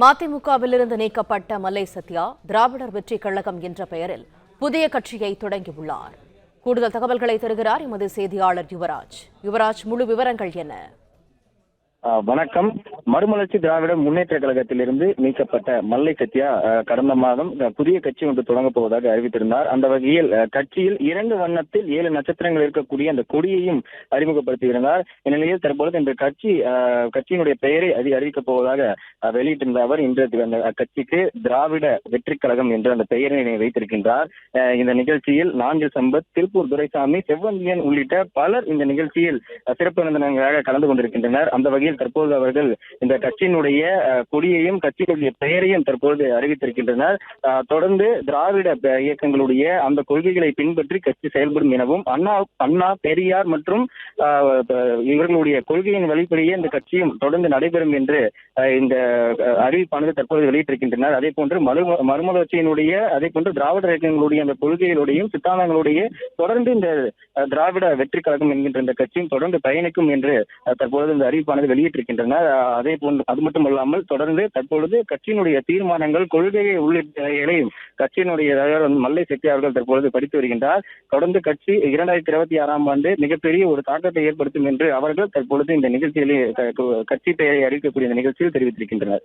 மதிமுகவிலிருந்து நீக்கப்பட்ட மல்லை சத்யா திராவிடர் வெற்றி கழகம் என்ற பெயரில் புதிய கட்சியை தொடங்கியுள்ளார். கூடுதல் தகவல்களை தருகிறார் எமது செய்தியாளர் யுவராஜ். யுவராஜ் முழு விவரங்கள் என்ன? வணக்கம். மறுமலர்ச்சி திராவிட முன்னேற்ற கழகத்திலிருந்து நீக்கப்பட்ட மல்லை சத்யா கடந்த மாதம் புதிய கட்சி ஒன்று தொடங்கப் போவதாக அறிவித்திருந்தார். அந்த வகையில் கட்சியில் இரண்டு வண்ணத்தில் ஏழு நட்சத்திரங்கள் இருக்கக்கூடிய அந்த கொடியையும் அறிமுகப்படுத்தியிருந்தார். இந்நிலையில் தற்பொழுது இந்த கட்சி கட்சியினுடைய பெயரை அதிக அறிவிக்கப் போவதாக வெளியிட்டிருந்த அவர் இன்று அந்த கட்சிக்கு திராவிட வெற்றி கழகம் என்ற அந்த பெயரினை வைத்திருக்கின்றார். இந்த நிகழ்ச்சியில் நாஞ்சில் சம்பத் திருப்பூர் துரைசாமி செவ்வந்தியன் உள்ளிட்ட பலர் இந்த நிகழ்ச்சியில் சிறப்பு விருந்தினர்களாக கலந்து கொண்டிருக்கின்றனர். அந்த வகையில் தற்போது அவர்கள் இந்த கட்சியினுடைய கொடியையும் கட்சியினுடைய பெயரையும் தற்போது அறிவித்திருக்கின்றனர். தொடர்ந்து திராவிட இயக்கங்களுடைய அந்த கொள்கைகளை பின்பற்றி கட்சி செயல்படும் எனவும் அண்ணா அண்ணா பெரியார் மற்றும் இவர்களுடைய கொள்கையின் வழிப்படியே இந்த கட்சியும் தொடர்ந்து நடைபெறும் என்று இந்த அறிவிப்பானது தற்போது வெளியிட்டிருக்கின்றனர். அதே போன்று மறு மறுமலர்ச்சியினுடைய அதே போன்று திராவிட இயக்கங்களுடைய அந்த கொள்கைகளுடையும் சித்தாந்தங்களுடைய தொடர்ந்து இந்த திராவிட வெற்றி கழகம் என்கின்ற இந்த கட்சியும் தொடர்ந்து பயணிக்கும் என்று தற்போது இந்த அறிவிப்பானது வெளியிட்டிருக்கின்றனர். அதே போன்று அது மட்டும் அல்லாமல் தொடர்ந்து தற்பொழுது கட்சியினுடைய தீர்மானங்கள் கொள்கையை உள்ளிட்டவைகளையும் கட்சியினுடைய தலைவர் வந்து மல்லை செட்டி அவர்கள் தற்பொழுது படித்து வருகின்றார். தொடர்ந்து கட்சி இரண்டாயிரத்தி இருபத்தி ஆறாம் ஆண்டு மிகப்பெரிய ஒரு தாக்கத்தை ஏற்படுத்தும் என்று அவர்கள் தற்பொழுது இந்த நிகழ்ச்சியிலே கட்சி பெயரை அறிவிக்கக்கூடிய இந்த நிகழ்ச்சியில் தெரிவித்திருக்கின்றனர்.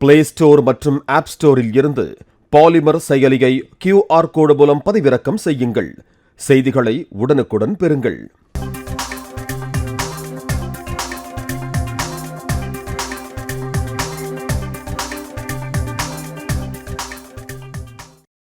பிளே ஸ்டோர் மற்றும் ஆப் ஸ்டோரில் இருந்து பாலிமர் செயலியை கியூஆர் கோடு மூலம் பதிவிறக்கம் செய்யுங்கள். செய்திகளை உடனுக்குடன் பெறுங்கள்.